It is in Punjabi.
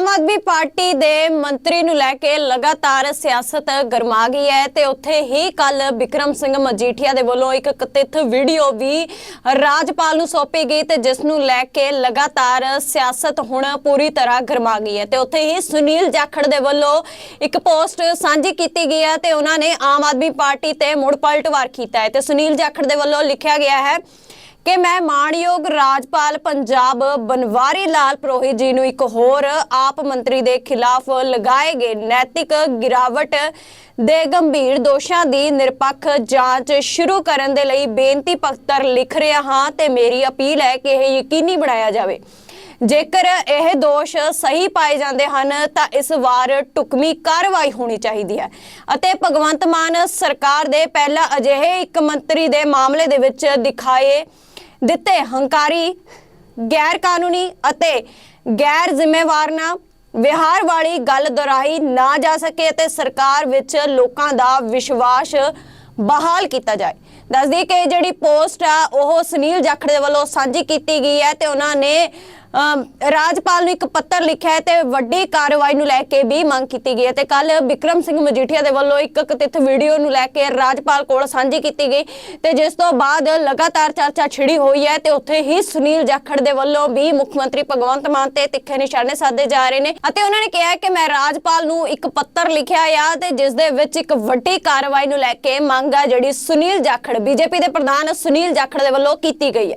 ਆਮ ਆਦਮੀ ਪਾਰਟੀ ਦੇ ਮੰਤਰੀ ਨੂੰ ਲੈ ਕੇ ਲਗਾਤਾਰ ਸਿਆਸਤ ਗਰਮਾ ਗਈ ਹੈ ਤੇ ਉੱਥੇ ਹੀ ਕੱਲ ਵਿਕਰਮ ਸਿੰਘ ਮਜੀਠੀਆ ਦੇ ਵੱਲੋਂ ਇੱਕ ਕਥਿਤ ਵੀਡੀਓ ਵੀ ਰਾਜਪਾਲ ਨੂੰ ਸੌਂਪੀ ਗਈ ਤੇ ਜਿਸ ਨੂੰ ਲੈ ਕੇ ਲਗਾਤਾਰ ਸਿਆਸਤ ਹੁਣ ਪੂਰੀ ਤਰ੍ਹਾਂ ਗਰਮਾ ਗਈ ਹੈ ਤੇ ਉੱਥੇ ਹੀ ਸੁਨੀਲ ਜਾਖੜ ਦੇ ਵੱਲੋਂ ਇੱਕ ਪੋਸਟ ਸਾਂਝੀ ਕੀਤੀ ਗਈ ਹੈ ਤੇ ਉਹਨਾਂ ਨੇ ਆਮ ਆਦਮੀ ਪਾਰਟੀ ਤੇ ਮੁੜ ਪਲਟਵਾਰ ਕੀਤਾ ਹੈ ਤੇ ਸੁਨੀਲ ਜਾਖੜ ਦੇ ਵੱਲੋਂ ਲਿਖਿਆ ਗਿਆ ਹੈ ਕਿ ਮੈਂ ਮਾਣਯੋਗ ਰਾਜਪਾਲ ਪੰਜਾਬ ਬਨਵਾਰੀ ਲਾਲ ਪ੍ਰੋਹਿਤ ਜੀ ਨੂੰ ਇੱਕ ਹੋਰ ਆਪ ਮੰਤਰੀ ਦੇ ਖਿਲਾਫ ਲਗਾਏ ਗਏ ਨੈਤਿਕ ਗਿਰਾਵਟ ਦੇ ਗੰਭੀਰ ਦੋਸ਼ਾਂ ਦੀ ਨਿਰਪੱਖ ਜਾਂਚ ਸ਼ੁਰੂ ਕਰਨ ਦੇ ਲਈ ਬੇਨਤੀ ਪੱਤਰ ਲਿਖ ਰਿਹਾ ਹਾਂ ਤੇ ਮੇਰੀ ਅਪੀਲ ਹੈ ਕਿ ਇਹ ਯਕੀਨੀ ਬਣਾਇਆ ਜਾਵੇ। ਜੇਕਰ ਇਹ ਦੋਸ਼ ਸਹੀ ਪਾਏ ਜਾਂਦੇ ਹਨ, ਤਾਂ ਇਸ ਵਾਰ ਟੁਕਮੀ ਕਾਰਵਾਈ ਹੋਣੀ ਚਾਹੀਦੀ ਹੈ। ਅਤੇ ਭਗਵੰਤ ਮਾਨ ਸਰਕਾਰ ਦੇ ਪਹਿਲਾ ਅਜਿਹੇ ਇੱਕ ਮੰਤਰੀ ਦੇ ਮਾਮਲੇ ਦੇ ਵਿੱਚ ਦਿਖਾਏ ਦਿੱਤੇ ਹੰਕਾਰੀ ਗੈਰ ਕਾਨੂੰਨੀ ਅਤੇ ਗੈਰ ਜ਼ਿੰਮੇਵਾਰ ਜ਼ਿੰਮੇਵਾਰਨਾ ਵਿਹਾਰ ਵਾਲੀ ਗੱਲ ਦੁਹਰਾਈ ਨਾ ਜਾ ਸਕੇ ਅਤੇ ਸਰਕਾਰ ਵਿੱਚ ਲੋਕਾਂ ਦਾ ਵਿਸ਼ਵਾਸ ਬਹਾਲ ਕੀਤਾ ਜਾਏ। ਦੱਸਦੀ ਕਿ ਇਹ ਜਿਹੜੀ ਪੋਸਟ ਆ, ਉਹ ਸੁਨੀਲ ਜਾਖੜ ਦੇ ਵੱਲੋਂ ਸਾਂਝੀ ਕੀਤੀ ਗਈ ਹੈ ਤੇ ਉਹਨਾਂ ਨੇ ਰਾਜਪਾਲ ਨੂੰ ਇੱਕ ਪੱਤਰ ਲਿਖਿਆ ਹੈ ਤੇ ਵੱਡੀ ਕਾਰਵਾਈ ਨੂੰ ਲੈ ਕੇ ਵੀ ਮੰਗ ਕੀਤੀ ਗਈ ਹੈ ਤੇ ਕੱਲ ਵਿਕਰਮ ਸਿੰਘ ਮਜੀਠੀਆ ਦੇ ਵੱਲੋਂ ਇੱਕ ਕਥਿਤ ਵੀਡੀਓ ਨੂੰ ਲੈ ਕੇ ਰਾਜਪਾਲ ਕੋਲ ਸਾਂਝੀ ਕੀਤੀ ਗਈ ਤੇ ਜਿਸ ਤੋਂ ਬਾਅਦ ਲਗਾਤਾਰ ਚਰਚਾ ਛਿੜੀ ਹੋਈ ਹੈ ਤੇ ਉੱਥੇ ਹੀ ਸੁਨੀਲ ਜਾਖੜ ਦੇ ਵੱਲੋਂ ਵੀ ਮੁੱਖ ਮੰਤਰੀ ਭਗਵੰਤ ਮਾਨ ਤੇ ਤਿੱਖੇ ਨਿਸ਼ਾਨੇ ਸਾਧੇ ਜਾ ਰਹੇ ਨੇ ਅਤੇ ਉਹਨਾਂ ਨੇ ਕਿਹਾ ਕਿ ਮੈਂ ਰਾਜਪਾਲ ਨੂੰ ਇੱਕ ਪੱਤਰ ਲਿਖਿਆ ਆ ਤੇ ਜਿਸ ਦੇ ਵਿੱਚ ਇੱਕ ਵੱਡੀ ਕਾਰਵਾਈ ਨੂੰ ਲੈ ਕੇ ਮੰਗ ਆ ਜਿਹੜੀ ਸੁਨੀਲ ਜਾਖੜ, ਬੀਜੇਪੀ ਦੇ ਪ੍ਰਧਾਨ ਸੁਨੀਲ ਜਾਖੜ ਦੇ ਵੱਲੋਂ ਕੀਤੀ ਗਈ ਹੈ।